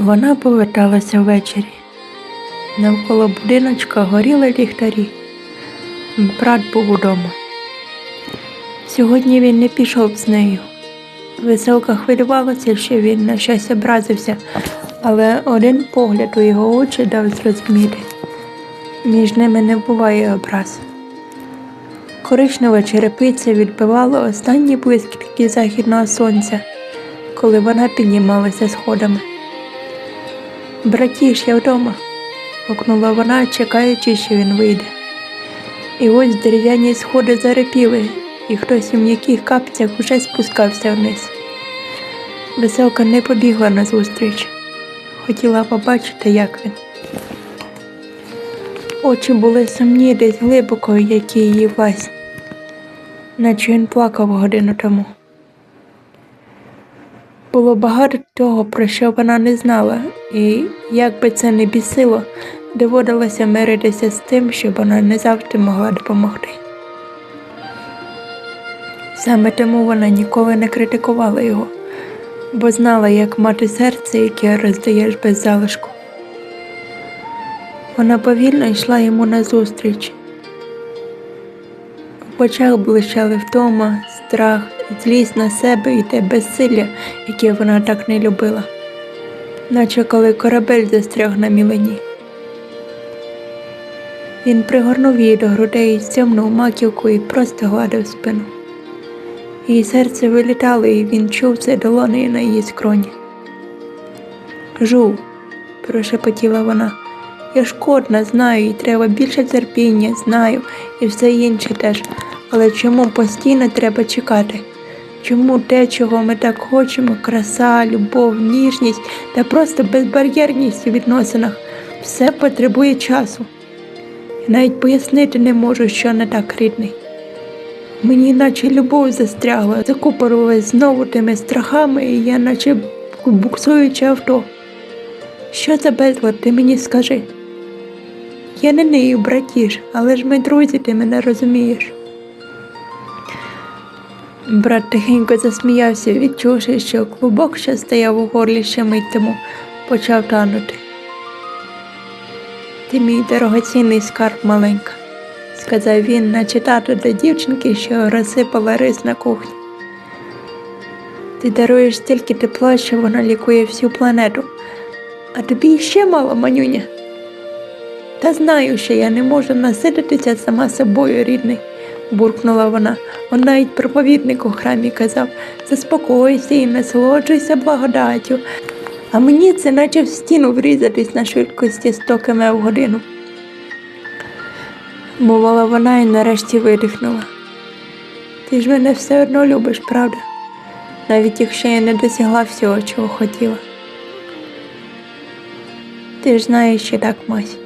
Вона поверталася ввечері. Навколо будиночка горіли ліхтарі. Брат був удома. Сьогодні він не пішов з нею. Веселка хвилювалася, що він на щось образився, але один погляд у його очі дав зрозуміти. Між ними не буває образ. Коричнева черепиця відбивала останні блискітки західного сонця, коли вона піднімалася сходами. Братіш, я вдома, гукнула вона, чекаючи, що він вийде. І ось дерев'яні сходи зарипіли, і хтось у м'яких капцях уже спускався вниз. Веселка не побігла назустріч, хотіла побачити, як він. Очі були сумні десь глибоко, як і її власні, наче він плакав годину тому. Було багато того, про що вона не знала, і як би це не бісило, доводилося миритися з тим, що вона не завжди могла допомогти. Саме тому вона ніколи не критикувала його, бо знала, як мати серце, яке роздаєш без залишку. Вона повільно йшла йому назустріч. В очах блищали втома, страх, злість на себе і те безсилля, яке вона так не любила, наче коли корабель застряг на мілені. Він пригорнув її до грудей, стягнув маківку і просто гладив спину. Її серце вилітало, і він чув це долонею на її скроні. Жу, прошепотіла вона. Я шкодна, знаю, і треба більше терпіння, знаю, і все інше теж. Але чому постійно треба чекати? Чому те, чого ми так хочемо, краса, любов, ніжність та просто безбар'єрність у відносинах, все потребує часу. Я навіть пояснити не можу, що не так рідний. Мені наче любов застрягла, закупорилась знову тими страхами, і я наче буксуюче авто. Що за безлад, ти мені скажи? Я не нею, братіш, але ж ми друзі, ти мене розумієш. Брат тихенько засміявся, відчувши, що клубок, що стояв у горлі ще мить тому, почав танути. Ти мій дорогоцінний скарб маленька, сказав він, наче тато до дівчинки, що розсипала рис на кухні. Ти даруєш стільки тепла, що вона лікує всю планету, а тобі ще мало, манюня. Та знаю, що я не можу насидитися сама собою, рідний, буркнула вона. Он навіть проповідник у храмі казав заспокойся і насолоджуйся благодаттю. А мені це наче в стіну врізатись на швидкості 100 км в годину. Мовила вона і нарешті видихнула. Ти ж мене все одно любиш, правда? Навіть якщо я не досягла всього, чого хотіла. Ти ж знаєш, що так, Мась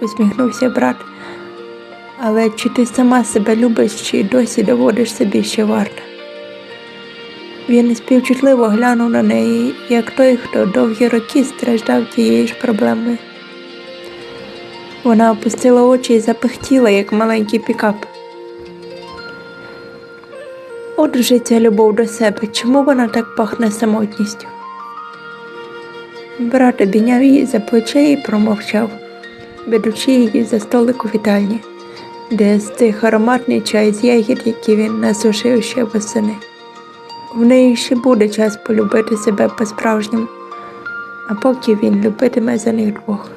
усміхнувся брат. Але чи ти сама себе любиш, чи досі доводиш собі, що варта? Він співчутливо глянув на неї, як той, хто довгі роки страждав тією ж проблемою. Вона опустила очі і запихтіла, як маленький пікап. От вже ця любов до себе, чому вона так пахне самотністю? Брат обійняв її за плече і промовчав ведучи її за столик у вітальні, де стих ароматний чай з ягід, який він насушив ще восени. В неї ще буде час полюбити себе по-справжньому, а поки він любитиме за них двох.